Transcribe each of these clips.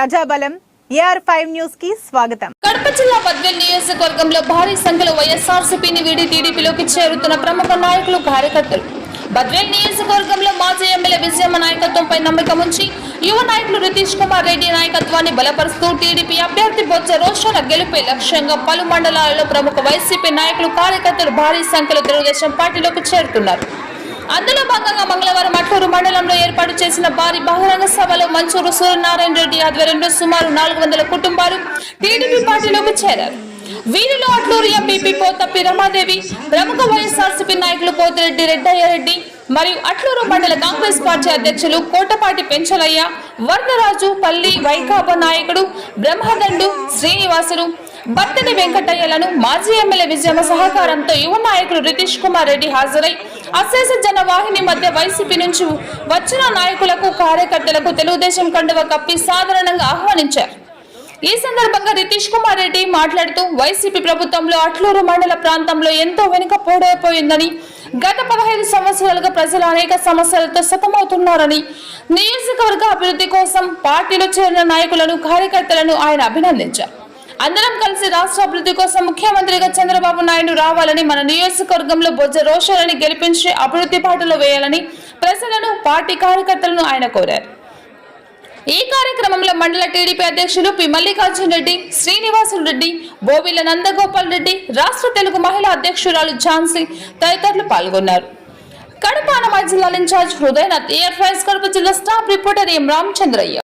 ప్రజాబలం AR five న్యూస్కి స్వాగతం. కడప జిల్లా బద్వేల్ నియోజకవర్గంలో భారీ సంఖ్యలో వైఎస్ఆర్సీపీని వీడి టీడీపీలోకి చేరుతున్న ప్రముఖ నాయకులు కార్యకర్తలు. బద్వేల్ నియోజకవర్గంలో మాజీ ఎమ్మెల్యే విజయమ్మ నాయకత్వంపై నమ్మకం ఉంచి యువ నాయకులు రితీష్ కుమార్ రెడ్డి నాయకత్వాన్ని బలపరుస్తూ టీడీపీ అభ్యర్థి బొత్స రోషన గెలుపే లక్ష్యంగా పలు మండలాలలో ప్రముఖ వైసీపీ నాయకులు కార్యకర్తలు భారీ సంఖ్యలో తెలుగుదేశం పార్టీలోకి చేరుతున్నారు. అందులో భాగంగా మంగళవారం అట్లూరు మండలంలో ఏర్పాటు చేసిన భారీ బహిరంగ సభలో మంచూరు సూర్యనారాయణ రెడ్డి ఆధ్వర్యంలో సుమారు నాలుగు వందల కుటుంబాలు టీడీపీ పార్టీలోకి చేరారు. వీరిలో అట్లూరు ఎంపీపీ పోతప్పి రమాదేవి ప్రముఖ వైఎస్ఆర్సీపీ నాయకులు పోతిరెడ్డి రెడ్డయ్య రెడ్డి మరియు అట్లూరు మండల కాంగ్రెస్ పార్టీ అధ్యక్షులు కోటపాటి పెంచలయ్య వర్ణరాజు పల్లి వైకాపా నాయకుడు బ్రహ్మదండు శ్రీనివాసులు బత్తిని వెంకటయ్యలను మాజీ ఎమ్మెల్యే విజయమ్మ సహకారంతో యువ నాయకులు రితీష్ కుమార్ రెడ్డి హాజరై అశేష జనవాహిని మధ్య వైసీపీ నుంచి వచ్చిన నాయకులకు కార్యకర్తలకు తెలుగుదేశం కండువ కప్పి సాధారణంగా ఆహ్వానించారు. ఈ సందర్భంగా రితీష్ కుమార్ రెడ్డి మాట్లాడుతూ వైసీపీ ప్రభుత్వంలో అట్లూరు మండల ప్రాంతంలో ఎంతో వెనుక పోడైపోయిందని గత పదహైదు సంవత్సరాలుగా ప్రజలు అనేక సమస్యలతో సతమవుతున్నారని నియోజకవర్గ అభివృద్ధి కోసం పార్టీలో చేరిన నాయకులను కార్యకర్తలను ఆయన అభినందించారు. అందరం కలిసి రాష్ట్ర అభివృద్ధి కోసం ముఖ్యమంత్రిగా చంద్రబాబు నాయుడు రావాలని మన నియోజకవర్గంలో బొజ్జ రోషాలని గెలిపించి అభివృద్ధి పాటలు వేయాలని ప్రజలను పార్టీ కార్యకర్తలను ఆయన కోరారు. ఈ కార్యక్రమంలో మండల టీడీపీ అధ్యక్షులు పి. మల్లికార్జున రెడ్డి శ్రీనివాసులు రెడ్డి బోవిల నందగోపాల్ రెడ్డి రాష్ట్ర తెలుగు మహిళా అధ్యక్షురాలు ఝాన్సీ తదితరులు పాల్గొన్నారు. కడప అనమా జిల్లా ఇన్ఛార్జ్ హృదయనాథ్ ఎయిర్ ఫైర్స్ కడప జిల్లా స్టాఫ్ రిపోర్టర్ ఎం రామచంద్రయ్య.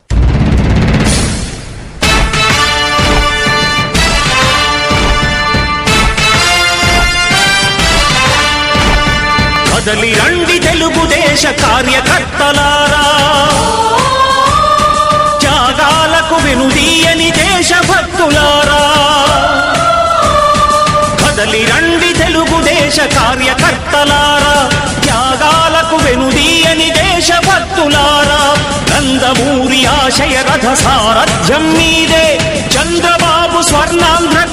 కదలి రండి తెలుగుదేశ కార్యకర్తలారా. త్యాగాలకు వెనుదీయని దేశభక్తులారా. కదలి రండి తెలుగుదేశ కార్యకర్తలారా. త్యాగాలకు వెనుదీయని దేశభక్తులారా. నందమూరి ఆశయ రథ సారథ్యం మీదే. చంద్రబాబు స్వర్ణాంధ్ర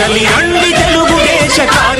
తల్లి రండి తెలుగుదేశ కార్యకర్తలారా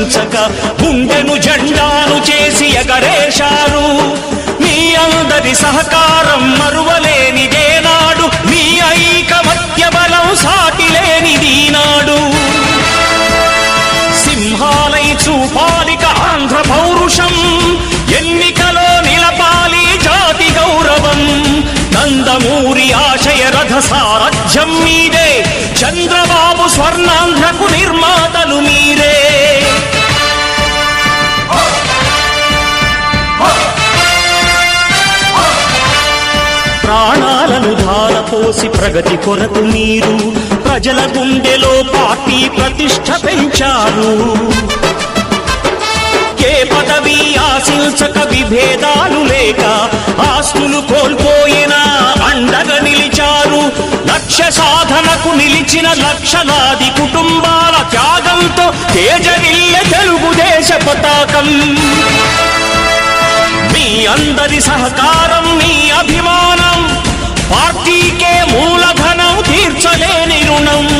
విశ్రమించక గుండెను జెండాను చేసి ఎగరేశారు. మీ అందరి సహకారం మరువలేనిదేనాడు మీ ఐకమత్య బలం సాటిలేనిది నాడు సింహాలై చూపాలిక ఆంధ్ర పౌరుషం ఎన్నికలో నిలపాలి జాతి గౌరవం. నందమూరి సారథ్యం మీదే చంద్రబాబు స్వర్ణాంధ్రకు నిర్మాతలు మీరే. ప్రాణాలను ధారపోసి ప్రగతి కొరకు మీరు ప్రజల గుండెలో పార్టీ ప్రతిష్ట పెంచారు. ఏ పదవి ఆశించక విభేదాలు లేక ఆస్తులు కోల్పోయినా అండగా నిలిచారు. లక్ష్య సాధనకు నిలిచిన లక్షలాది కుటుంబాల త్యాగంతో పతాకంతో తేజరిల్లె తెలుగుదేశ పతాకం. మీ అందరి సహకారం మీ అభిమానం పార్టీకే మూలధనం తీర్చలేని రుణం.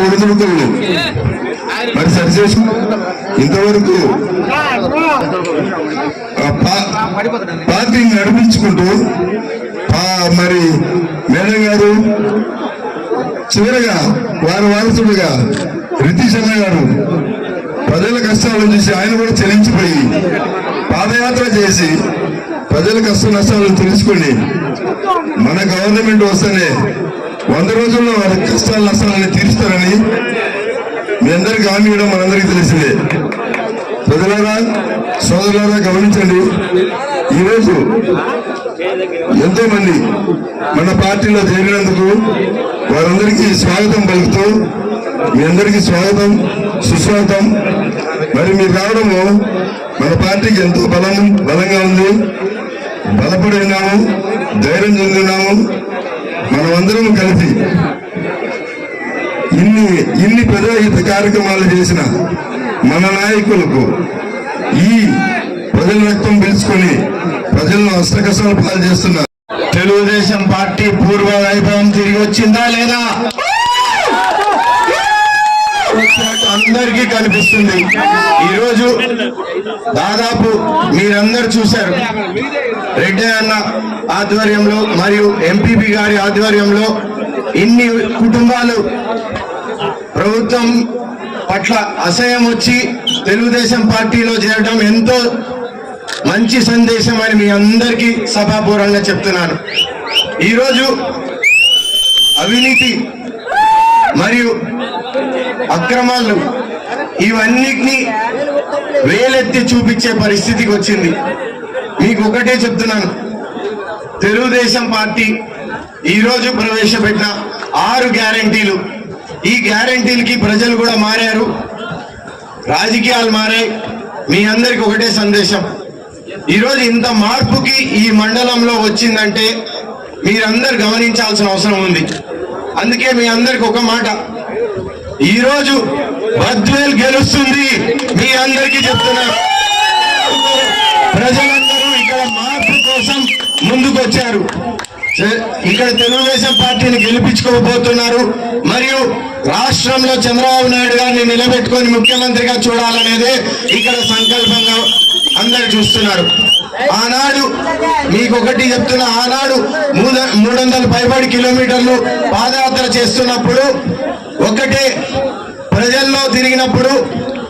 ఒడిదుడుకులు మరి సరిచేసు ఇంతవరకు పార్కింగ్ పార్టీని నడిపించుకుంటూ మరి మేడం గారు చివరిగా వారి వారసుడిగా రితీష్ అన్న గారు ప్రజల కష్టాలను చూసి ఆయన కూడా చెల్లించిపోయి పాదయాత్ర చేసి ప్రజల కష్ట నష్టాలను తెలుసుకొని మన గవర్నమెంట్ వస్తేనే వంద రోజుల్లో వారి కష్టాల నష్టాలని తీరుస్తారని మీ అందరికీ హామీ ఇవ్వడం మనందరికీ తెలిసిందే. ప్రజలారా సోదరులారా గమనించండి. ఈరోజు ఎంతో మంది మన పార్టీలో చేరినందుకు వారందరికీ స్వాగతం పలుకుతూ మీ అందరికీ స్వాగతం సుస్వాగతం. మరి మీరు రావడము మన పార్టీకి ఎంతో బలం బలంగా ఉంది. బలపడి ఉన్నాము ధైర్యం చెందున్నాము. మనమందరం కలిసి ఇన్ని ఇన్ని ప్రజాహిత కార్యక్రమాలు చేసిన మన నాయకులకు ఈ ప్రజల రక్తం పిలుచుకొని ప్రజలను అష్టకష్టాలు పాలు చేస్తున్నారు. తెలుగుదేశం పార్టీ పూర్వ వైభవం తిరిగి వచ్చిందా లేదా? అందరికీ కనిపిస్తుంది. ఈరోజు దాదాపు మీరందరూ చూశారు. రెడ్డి అన్న ఆధ్వర్యంలో మరియు ఎంపీపీ గారి ఆధ్వర్యంలో ఇన్ని కుటుంబాలు ప్రభుత్వం పట్ల అసహ్యం వచ్చి తెలుగుదేశం పార్టీలో చేరడం ఎంతో మంచి సందేశం అని మీ అందరికీ సభాపూర్వంగా చెప్తున్నాను. ఈరోజు అవినీతి మరియు అక్రమాలు ఇవన్నిటినీ వేలెత్తి చూపించే పరిస్థితికి వచ్చింది. మీకు ఒకటే చెప్తున్నాను. తెలుగుదేశం పార్టీ ఈరోజు ప్రవేశపెట్టిన ఆరు గ్యారంటీలు. ఈ గ్యారంటీలకి ప్రజలు కూడా మారారు. రాజకీయాలు మారాయి. మీ అందరికి ఒకటే సందేశం. ఈరోజు ఇంత మార్పుకి ఈ మండలంలో వచ్చిందంటే మీరందరు గమనించాల్సిన అవసరం ఉంది. అందుకే మీ అందరికి ఒక మాట. ఈరోజు బద్వేల్ గెలుస్తుంది. మీ అందరికీ చెప్తున్నా. ప్రజలందరూ ఇక్కడ మార్పు కోసం ముందుకొచ్చారు. ఇక్కడ తెలుగుదేశం పార్టీని గెలిపించుకోబోతున్నారు. మరియు రాష్ట్రంలో చంద్రబాబు నాయుడు గారిని నిలబెట్టుకొని ముఖ్యమంత్రిగా చూడాలనేదే ఇక్కడ సంకల్పంగా అందరు చూస్తున్నారు. ఆనాడు మీకు ఒకటి చెప్తున్నా ఆనాడు మూడు వందల పైబడి కిలోమీటర్లు పాదయాత్ర చేస్తున్నప్పుడు ఒకటే ప్రజల్లో తిరిగినప్పుడు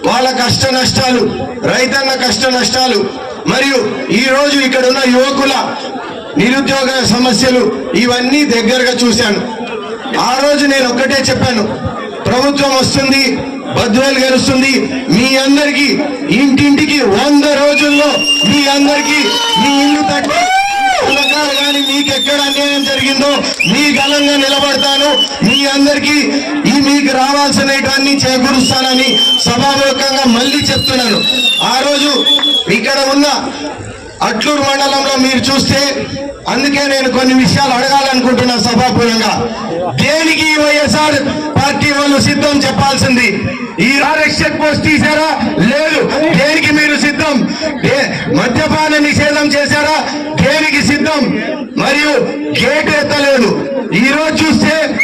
వాళ్ళ కష్ట నష్టాలు రైతన్న కష్ట నష్టాలు మరియు ఈరోజు ఇక్కడ ఉన్న యువకుల నిరుద్యోగ సమస్యలు ఇవన్నీ దగ్గరగా చూశాను. ఆ రోజు నేను ఒక్కటే చెప్పాను ప్రభుత్వం వస్తుంది బద్వేలు గెలుస్తుంది మీ అందరికీ ఇంటింటికి వంద రోజుల్లో మీ అందరికీ మీ ఇల్లు తట్టి పథకాలు కానీ మీకు ఎక్కడ అన్యాయం జరిగిందో మీ గలంగా నిలబడతాను. మీ అందరికీ ఈ మీకు రావాల్సినటువంటి చేకూరుస్తానని సభాముఖంగా మళ్ళీ చెప్తున్నాను. ఆ రోజు ఇక్కడ ఉన్న అట్లూరు మండలంలో మీరు చూస్తే అందుకే నేను కొన్ని విషయాలు అడగాలనుకుంటున్నా సభాపూర్వంగా. దేనికి ఈ వైఎస్ఆర్ పార్టీ వాళ్ళు సిద్ధం చెప్పాల్సింది? ఈ ఆర్ఎస్ పోస్ట్ తీసారా లేదు. దేనికి మీరు సిద్ధం? ఏ- మద్యపాన నిషేధం చేశారా? దేనికి సిద్ధం? మరియు గేట్ ఎత్తలేదు. ఈ రోజు చూస్తే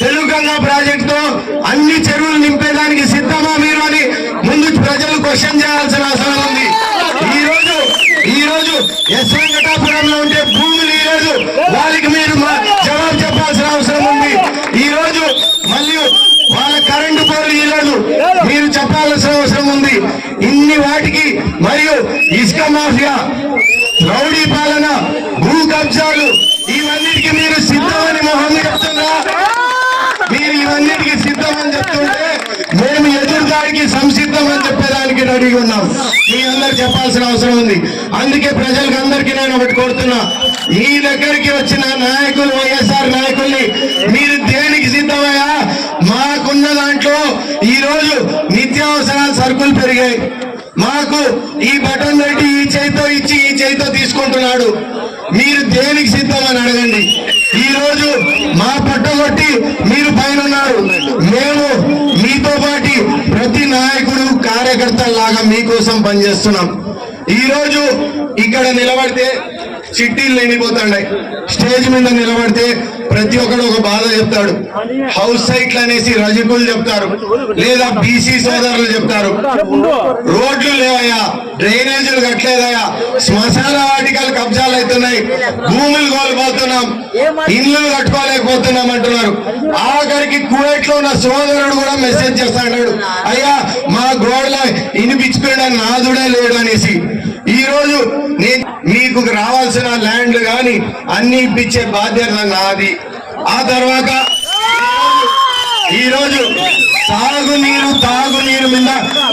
తెలుగంగా ప్రాజెక్ట్తో అన్ని చెరువులు నింపేదానికి సిద్ధమా మీరు అని ముందు ప్రజలు క్వశ్చన్ చేయాల్సిన అవసరం ఉంది. ఈ రోజు ఈ రోజు ఉండే భూములు ఈ రోజు వాళ్ళకి మీరు జవాబు చెప్పాల్సిన అవసరం ఉంది. ఈ రోజు మళ్ళీ వాళ్ళ కరెంటు పనులు ఈరోజు మీరు చెప్పాల్సిన అవసరం ఉంది. ఇన్ని వాటికి మరియు ఇసుక మాఫియా రౌడీ పాలన భూ కబ్జాలు ఇవన్నిటికీ మీరు సిద్ధమని మొహం చెప్తున్నా. మీరు ఇవన్నిటికి అని చెప్తుంటే మేము ఎదురుదాడికి సంసిద్ధం అని చెప్పేదానికి రెడీగా ఉన్నాం. మీ అందరు చెప్పాల్సిన అవసరం ఉంది. అందుకే ప్రజలకు అందరికీ నేను ఒకటి కోరుతున్నా. మీ దగ్గరికి వచ్చిన నాయకులు వైఎస్ఆర్ నాయకుల్ని మీరు దేనికి సిద్ధమయ్యా? మాకున్న దాంట్లో ఈ రోజు నిత్యావసరాల సరుకులు పెరిగాయి. మాకు ఈ బటన్ పెట్టి ఈ చేతితో ఇచ్చి ఈ చేతితో తీసుకుంటున్నాడు. మీరు దేనికి సిద్ధం అని అడగండి. ఈ రోజు మా పట్టుబట్టి మీరు పైన ఉన్నారు మేము మీతో పాటి ప్రతి నాయకుడు కార్యకర్త లాగా మీకోసం పనిచేస్తున్నాం. ఈ రోజు ఇక్కడ నిలబడితే చిట్టీలు నిండిపోతాయి స్టేజ్ మీద నిలబడితే ప్రతి ఒక్కడు ఒక బాధ చెప్తాడు. హౌస్ సైట్లు అనేసి రజకులు చెప్తారు. లేదా బీసీ సోదరులు చెప్తారు. రోడ్లు లేవయ్యా డ్రైనేజీలు కట్టలేదయ్యా శ్మశాన వాటికలు కబ్జాలు అవుతున్నాయి భూములు కోల్పోతున్నాం ఇల్లు కట్టుకోలేకపోతున్నాం అంటున్నారు. ఆఖరికి కువైట్లో ఉన్న సోదరుడు కూడా మెసేజ్ చేస్తాడు అయ్యా మా గోడల ఇనిపించుకోవడానికి నాదుడే లేడు అనేసి. రోజు మీకు రావాల్సిన ల్యాండ్లు కానీ అన్ని ఇప్పించే బాధ్యత నాది. ఆ తర్వాత ఈ రోజు తాగునీరు మీద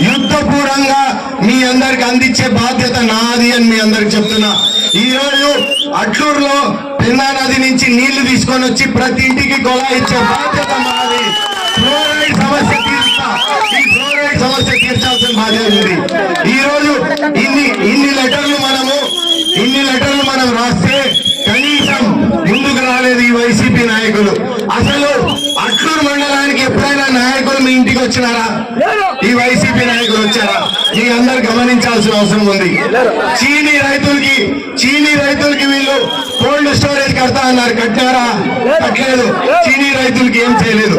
యుద్ధపూర్వంగా మీ అందరికి అందించే బాధ్యత నాది అని మీ అందరికి చెప్తున్నా. ఈ రోజు అట్లూరులో పెన్నా నది నుంచి నీళ్ళు తీసుకొని వచ్చి ప్రతి ఇంటికి కొలా ఇచ్చే బాధ్యత నాది. ఫ్లోరైడ్ సమస్య తీర్చా ఈ ఫ్లోరైడ్ సమస్య తీర్చాల్సిన బాధ్యత ఉంది ఈ రోజు ఇన్ని ఇన్ని లెటర్లు మనము ఇన్ని లెటర్లు మనం రాస్తే కనీసం ముందుకు రాలేదు ఈ వైసీపీ నాయకులు అసలు అట్లూరు మండలానికి ఎప్పుడైనా నాయకులు మీ ఇంటికి వచ్చినారా? ఈ వైసీపీ నాయకులు వచ్చారా? మీ అందరు గమనించాల్సిన అవసరం ఉంది. చీనీ రైతులకి చీనీ రైతులకి వీళ్ళు కోల్డ్ స్టోరేజ్ కడతా అన్నారు. కట్టారా? కట్టలేదు. చీనీ రైతులకి ఏం చేయలేదు.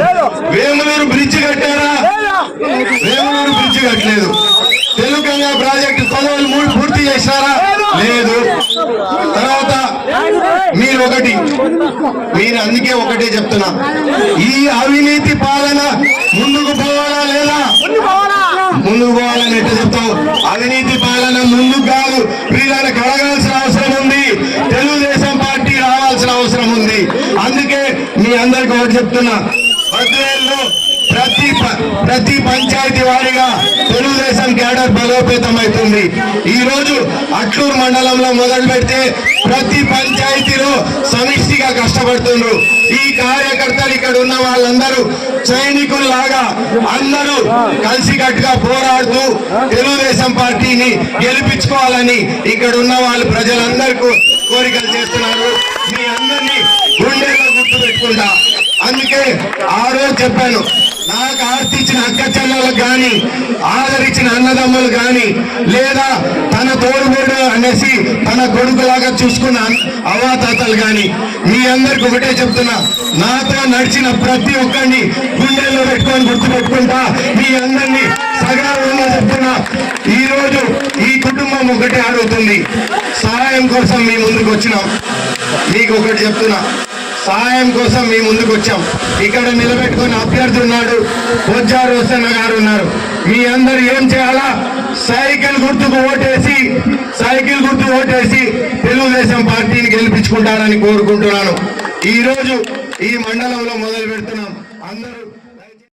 వేములూరు బ్రిడ్జ్ కట్టారా? వేములూరు బ్రిడ్జ్ కట్టలేదు. తెలుగంగా ప్రాజెక్టు పదవులు మూడు పూర్తి చేశారా లేదు. మీరు ఒకటి. మీరు అందుకే ఒకటే చెప్తున్నా. ఈ అవినీతి పాలన ముందుకు పోవాలా లేదా? ముందుకు పోవాలని ఎట్లా చెప్తావు? అవినీతి పాలన ముందుకు కాదు. వీళ్ళని కడగాల్సిన అవసరం ఉంది. తెలుగుదేశం పార్టీ రావాల్సిన అవసరం ఉంది. అందుకే మీ అందరికి ఒకటి చెప్తున్నా. ప్రతి ప్రతి పంచాయతీ వారిగా తెలుగుదేశం కేడర్ బలోపేతమవుతుంది. ఈ రోజు అట్లూరు మండలంలో మొదలు పెడితే ప్రతి పంచాయతీలో సమిష్టిగా కష్టపడుతున్నారు ఈ కార్యకర్తలు ఇక్కడ ఉన్న వాళ్ళందరూ సైనికుల్లాగా అందరూ కలిసికట్టుగా పోరాడుతూ తెలుగుదేశం పార్టీని గెలిపించుకోవాలని ఇక్కడ ఉన్న వాళ్ళు ప్రజలందరికీ కోరికలు చేస్తున్నారు. మీ అందరినీ గుండెల్లో గుర్తు పెట్టుకుంటా అందుకే ఆ రోజు చెప్పాను నాకు ఆర్తించిన అక్క చెల్లెలకు కానీ ఆదరించిన అన్నదమ్ములు కానీ లేదా తన తోడుబోడు అనేసి తన కొడుకులాగా చూసుకున్న అవాతాతలు అవ్వాతాతలు కానీ మీ అందరికి ఒకటే చెప్తున్నా నాతో నడిచిన ప్రతి ఒక్కరిని గుండెల్లో పెట్టుకొని గుర్తు పెట్టుకుంటా మీ అందరినీ సగర్వంగా చెప్తున్నా. ఈ రోజు ఈ కుటుంబం ఒకటే అడుగుతుంది సహాయం కోసం మీ ముందుకు వచ్చినాం. మీకు ఒకటి చెప్తున్నా. సహాయం కోసం మీ ముందుకు వచ్చాం. ఇక్కడ నిలబెట్టుకుని అభ్యర్థి ఉన్నాడు. బొజ్జారు హుసేన్ గారు ఉన్నారు. మీ అందరు ఏం చేయాలా? సైకిల్ గుర్తుకు ఓటేసి సైకిల్ గుర్తు ఓటేసి తెలుగుదేశం పార్టీని గెలిపించుకుంటారని కోరుకుంటున్నాను. ఈరోజు ఈ మండలంలో మొదలు పెడుతున్నాం అందరూ